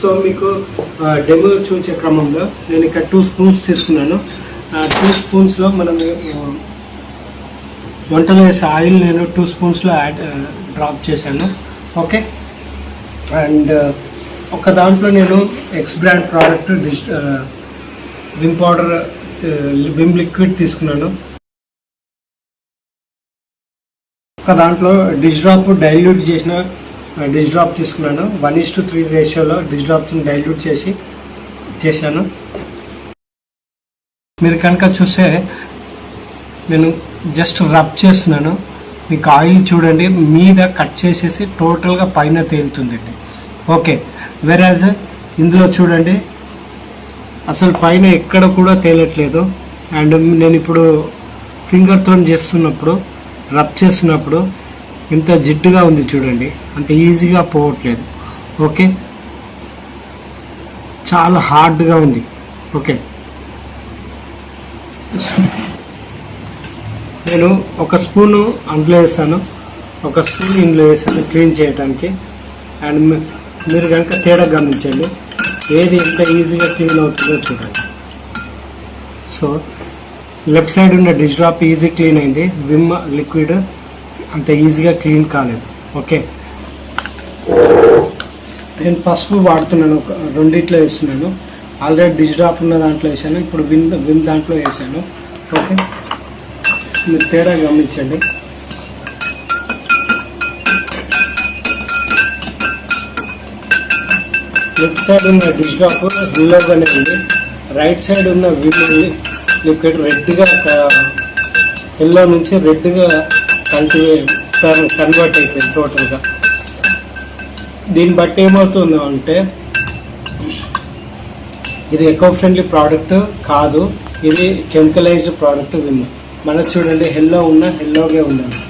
So మీకు demo చూసే క్రమంలో నేను ఇక్కడ టూ స్పూన్స్ తీసుకున్నాను. టూ స్పూన్స్లో మనం వంటలో వేసే ఆయిల్ నేను టూ స్పూన్స్లో యాడ్ డ్రాప్ చేశాను. ఓకే? అండ్ ఒక దాంట్లో నేను X brand product dish Vim powder Vim liquid తీసుకున్నాను. ఒక దాంట్లో డిష్ డ్రాప్ డైల్యూట్ చేసిన డిష్ డ్రాప్ తీసుకున్నాను. వన్ ఇస్ టు త్రీ రేషియోలో డిష్ డ్రాప్స్ని డైల్యూట్ చేసి చేశాను. మీరు కనుక చూస్తే నేను జస్ట్ రబ్ చేస్తున్నాను. మీకు ఆయిల్ చూడండి. మీద కట్ చేసేసి టోటల్గా పైన తేలుతుందండి. ఓకే వెరాజ్ ఇందులో చూడండి. అసలు పైన ఎక్కడ కూడా తేలట్లేదు. అండ్ నేను ఇప్పుడు ఫింగర్తో చేస్తున్నప్పుడు రబ్ చేస్తున్నప్పుడు ఎంత జిడ్డుగా ఉంది చూడండి. అంత ఈజీగా పోవట్లేదు. ఓకే? చాలా హార్డ్గా ఉంది. ఓకే? నేను ఒక స్పూను అందులో వేసాను. ఒక స్పూన్ ఇందులో వేసాను క్లీన్ చేయడానికి అండ్ మీరు కనుక తేడా గమనించండి. ఏది ఎంత ఈజీగా క్లీన్ అవుతుందో చూడండి. సో లెఫ్ట్ సైడ్ ఉన్న డిష్ డ్రాప్ ఈజీ క్లీన్ అయింది. విమ్ లిక్విడ్ అంత ఈజీగా క్లీన్ కాలేదు. ఓకే. నేను పసుపు వాడుతున్నాను. ఒక రెండిట్లో వేస్తున్నాను. ఆల్రెడీ డిష్ డ్రాప్ ఉన్న దాంట్లో వేసాను. ఇప్పుడు విమ్ విమ్ దాంట్లో వేసాను. ఓకే. మీరు తేడా గమనించండి. లెఫ్ట్ సైడ్ ఉన్న డిష్ డ్రాప్ ఎల్లోగానే ఉంది. రైట్ సైడ్ ఉన్న విమ్ లిక్విడ్ రెడ్గా ఎల్లో నుంచి రెడ్గా కల్టి కన్వర్ట్ అయిపోయింది టోటల్గా. దీన్ని బట్టి ఏమవుతుందో అంటే ఇది ఎకో ఫ్రెండ్లీ ప్రోడక్ట్ కాదు ఇది కెమికలైజ్డ్ ప్రోడక్ట్ విన్ మనకు చూడండి హెల్లో ఉన్న హెల్లోగే ఉందండి.